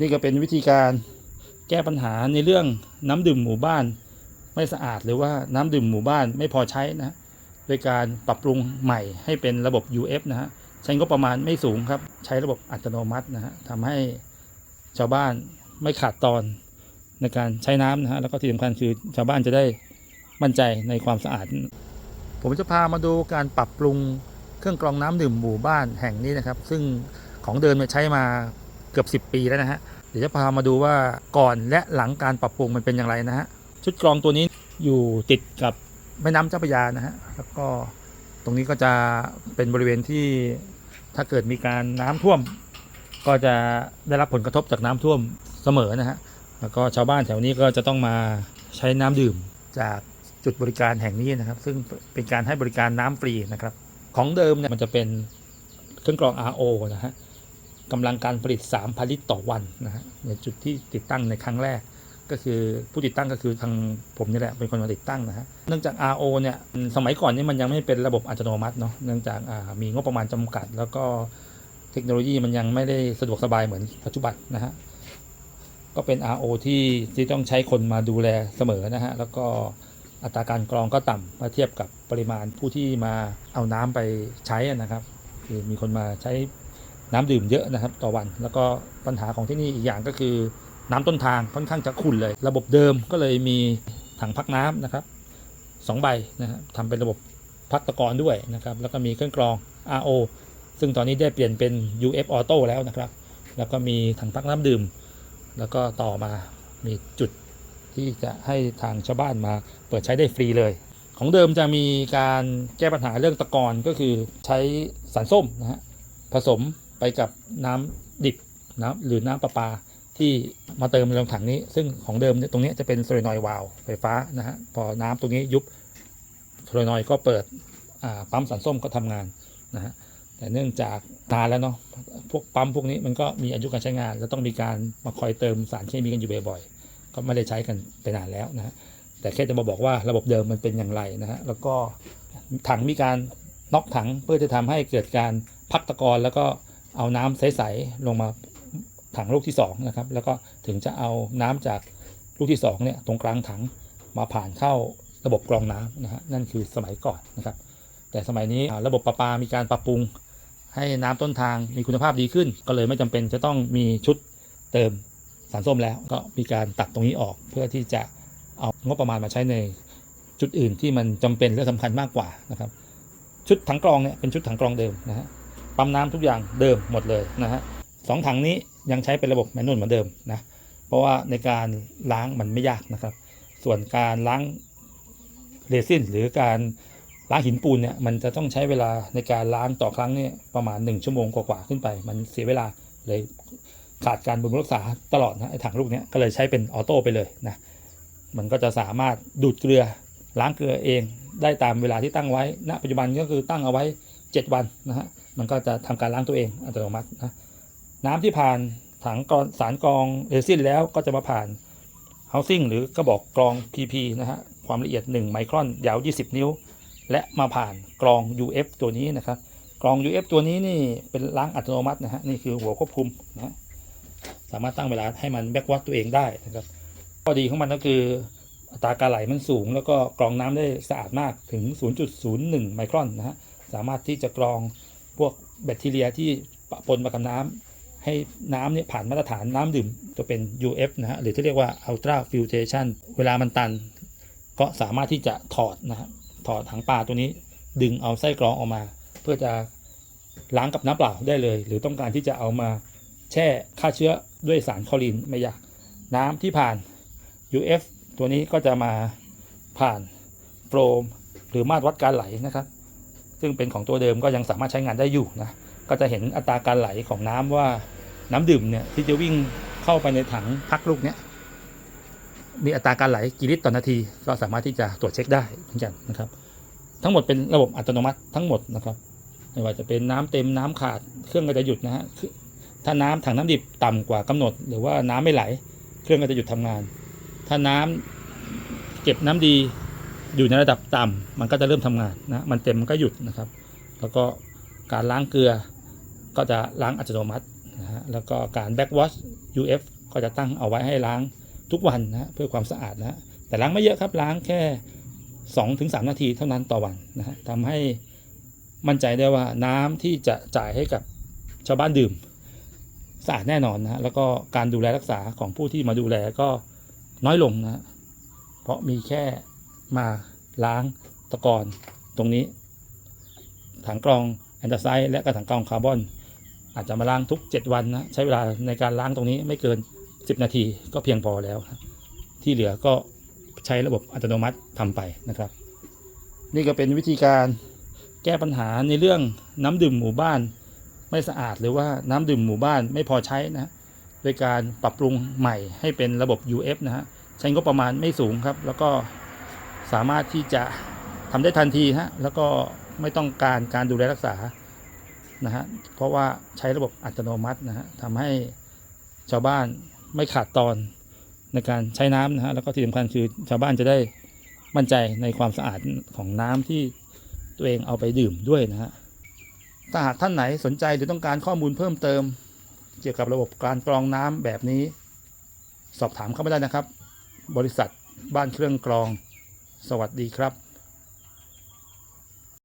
นี่ก็เป็นวิธีการแก้ปัญหาในเรื่องน้ำดื่มหมู่บ้าน ไม่สะอาดหรือว่าน้ำดื่มหมู่บ้านไม่พอใช้นะโดยการปรับปรุงใหม่ให้เป็นระบบ UF นะฮะใช้งบประมาณไม่สูงครับ ใช้ระบบอัตโนมัตินะฮะทำให้ชาวบ้านไม่ขาดตอนในการใช้น้ำนะฮะแล้วก็ที่สำคัญคือชาวบ้านจะได้มั่นใจในความสะอาด ผมจะพามาดูการปรับปรุงเครื่องกรองน้ำดื่มหมู่บ้านแห่งนี้นะครับ ซึ่งของเดิมใช้มา กือบ 10 ปีแล้วนะฮะ เดี๋ยวจะพามาดูว่าก่อนและหลังการปรับปรุงมันเป็นอย่างไรนะฮะ ชุดกรองตัวนี้อยู่ติดกับแม่น้ำเจ้าพระยานะฮะ แล้วก็ตรงนี้ก็จะเป็นบริเวณที่ถ้าเกิดมีการน้ำท่วม ก็จะได้รับผลกระทบจากน้ำท่วมเสมอนะฮะ แล้วก็ชาวบ้านแถวนี้ก็จะต้องมาใช้น้ำดื่มจากจุดบริการแห่งนี้นะครับ ซึ่งเป็นการให้บริการน้ำฟรีนะครับ ของเดิมเนี่ยมันจะเป็นเครื่องกรอง RO นะฮะ กำลังการผลิต 3,000 ลิตรต่อวันนะฮะในจุดที่ติดตั้งในครั้งแรก ก็คือผู้ติดตั้งก็คือทางผมนี่แหละเป็นคนมาติดตั้งนะฮะเนื่องจาก RO เนี่ยสมัยก่อนนี่มันยังไม่เป็นระบบอัตโนมัติเนาะเนื่องจากมีงบประมาณจำกัด แล้วก็เทคโนโลยีมันยังไม่ได้สะดวกสบายเหมือนปัจจุบันนะฮะก็เป็น RO ที่ที่ต้องใช้คนมาดูแลเสมอนะฮะแล้วก็อัตราการกรองก็ต่ำเมื่อเทียบกับปริมาณผู้ที่มาเอาน้ำไปใช้นะครับ คือมีคนมาใช้ น้ำดื่มเยอะนะครับต่อวัน แล้วก็ปัญหาของที่นี่อีกอย่างก็คือ น้ำต้นทางค่อนข้างจะขุ่นเลย ระบบเดิมก็เลยมีถังพักน้ำนะครับสองใบนะครับทำเป็นระบบพักตะกอนด้วยนะครับแล้วก็มีเครื่องกรอง RO ซึ่งตอนนี้ได้เปลี่ยนเป็น UF Auto แล้วนะครับ แล้วก็มีถังพักน้ำดื่ม แล้วก็ต่อมามีจุดที่จะให้ทางชาวบ้านมาเปิดใช้ได้ฟรีเลย ของเดิมจะมีการแก้ปัญหาเรื่องตะกอนก็คือใช้สารส้มนะฮะผสม ไปกับน้ำดิบน้ำหรือน้ำประปาที่มาเติมในถังนี้ ซึ่งของเดิมเนี่ยตรงนี้จะเป็นโซเลนอยด์วาล์วไฟฟ้านะฮะพอน้ำตรงนี้ยุบโซเลนอยด์ก็เปิดปั๊มสันส้มก็ทำงานนะฮะแต่เนื่องจากนานแล้วเนาะพวกปั๊มพวกนี้มันก็มีอายุการใช้งาน แล้วต้องมีการมาคอยเติมสารเคมีกันอยู่บ่อยๆก็ไม่ได้ใช้กันไปนานแล้วนะฮะแต่แค่จะมาบอกว่าระบบเดิมมันเป็นอย่างไรนะฮะแล้วก็ถังมีการน็อกถังเพื่อจะทำให้เกิดการพักตะกอนแล้วก็ เอาน้ำใสๆลงมาถังลูกที่2นะครับแล้วก็ถึงจะเอาน้ำจากลูกที่2เนี่ยตรงกลางถังมาผ่านเข้าระบบกรองน้ำนะฮะนั่นคือสมัยก่อนนะครับ แต่สมัยนี้ระบบประปา มีการปรับปรุง ให้น้ำต้นทางมีคุณภาพดีขึ้น ก็เลยไม่จำเป็นจะต้องมีชุดเติมสารส้มแล้วก็มีการตัดตรงนี้ออกเพื่อที่จะเอางบประมาณมาใช้ในจุดอื่นที่มันจำเป็นและสำคัญมากกว่านะครับ ชุดถังกรองเนี่ยเป็นชุดถังกรองเดิมนะฮะ ปั๊มน้ำทุกอย่างเดิมหมดเลยนะฮะสองถังนี้ยังใช้เป็นระบบแมนนวลเหมือนเดิมนะเพราะว่าในการล้างมันไม่ยากนะครับ ส่วนการล้างเรซินหรือการล้างหินปูนเนี่ยมันจะต้องใช้เวลาในการล้างต่อครั้งเนี่ยประมาณ 1 ชั่วโมงกว่าๆขึ้นไป มันเสียเวลาเลยขาดการบำรุงรักษาตลอดนะไอ้ถังลูกเนี้ยก็เลยใช้เป็นออโต้ไปเลยนะมันก็จะสามารถดูดเกลือล้างเกลือเองได้ตามเวลาที่ตั้งไว้ณปัจจุบันก็คือตั้งเอาไว้ 7 วันนะฮะมันก็จะทำการล้างตัวเองอัตโนมัตินะน้ำที่ผ่านถังกรองสารกรองเรซินแล้วก็จะมาผ่าน housing หรือกระบอกกรอง PP นะฮะความละเอียด 1 ไมครอนยาว 20 นิ้ว และมาผ่านกรอง UF ตัวนี้นะครับกรอง UF ตัวนี้นี่เป็นล้างอัตโนมัตินะฮะนี่คือหัวควบคุมนะสามารถตั้งเวลาให้มันแบกวัดตัวเองได้นะครับข้อดีของมันก็คืออัตราการไหลมันสูง แล้วก็กรองน้ำได้สะอาดมากถึง 0.01 ไมครอนนะฮะ สามารถที่จะกรองพวกแบคทีเรียที่ปะปนมากับน้ำให้น้ำเนี่ยผ่านมาตรฐานน้ำดื่มจะเป็น UF นะฮะหรือที่เรียกว่า Ultra Filtration เวลามันตัน ก็สามารถที่จะถอดนะฮะถอดถังปลาตัวนี้ ดึงเอาไส้กรองออกมา เพื่อจะล้างกับน้ำเปล่าได้เลย หรือต้องการที่จะเอามาแช่ฆ่าเชื้อด้วยสารคลอรีนไม่ยากน้ำที่ผ่าน UF ตัวนี้ก็จะมาผ่านโฟมหรือมาตรวัดการไหลนะครับ ซึ่งเป็นของตัวเดิมก็ยังสามารถใช้งานได้อยู่นะก็จะเห็นอัตราการไหลของน้ำว่าน้ำดื่มเนี่ยที่จะวิ่งเข้าไปในถังพักลูกเนี้ยมีอัตราการไหลกี่ลิตรต่อนาที ก็สามารถที่จะตรวจเช็คได้เหมือนกันนะครับ ทั้งหมดเป็นระบบอัตโนมัติทั้งหมดนะครับไม่ว่าจะเป็นน้ำเต็มน้ำขาดเครื่องก็จะหยุดนะฮะถ้าน้ำถังน้ำดิบต่ำกว่ากำหนด หรือว่าน้ำไม่ไหล เครื่องก็จะหยุดทำงาน ถ้าน้ำเก็บน้ำดี อยู่ในระดับต่ำมันก็จะเริ่มทำงานนะมันเต็มมันก็หยุดนะครับ แล้วก็การล้างเกลือก็จะล้างอัตโนมัตินะฮะแล้วก็การแบ็กวอช UF ก็จะตั้งเอาไว้ให้ล้างทุกวันนะเพื่อความสะอาดนะแต่ล้างไม่เยอะครับล้างแค่ 2-3 นาทีเท่านั้นต่อวันนะฮะทำให้มั่นใจได้ว่าน้ำที่จะจ่ายให้กับชาวบ้านดื่มสะอาดแน่นอนนะแล้วก็การดูแลรักษาของผู้ที่มาดูแลก็น้อยลงนะเพราะมีแค่ มาล้างตะกอนตรงนี้ ถังกรองแอนตาไซด์และกระถังกรองคาร์บอน อาจจะมาล้างทุก 7 วันนะ ใช้เวลาในการล้างตรงนี้ไม่เกิน 10 นาทีก็เพียงพอแล้ว ที่เหลือก็ใช้ระบบอัตโนมัติทำไปนะครับ นี่ก็เป็นวิธีการแก้ปัญหาในเรื่องน้ำดื่มหมู่บ้านไม่สะอาดหรือว่าน้ำดื่มหมู่บ้านไม่พอใช้นะโดยการปรับปรุงใหม่ให้เป็นระบบ UF นะฮะใช้งบประมาณไม่สูงครับ แล้วก็ สามารถที่จะทำได้ทันทีฮะแล้วก็ไม่ต้องการการดูแลรักษานะฮะเพราะว่าใช้ระบบอัตโนมัตินะฮะทำให้ชาวบ้านไม่ขาดตอนในการใช้น้ำนะฮะแล้วก็ที่สำคัญคือชาวบ้านจะได้มั่นใจในความสะอาดของน้ำที่ตัวเองเอาไปดื่มด้วยนะฮะถ้าหากท่านไหนสนใจหรือต้องการข้อมูลเพิ่มเติม เกี่ยวกับระบบการกรองน้ำแบบนี้ สอบถามเข้ามาได้นะครับ บริษัทบ้านเครื่องกรอง สวัสดีครับ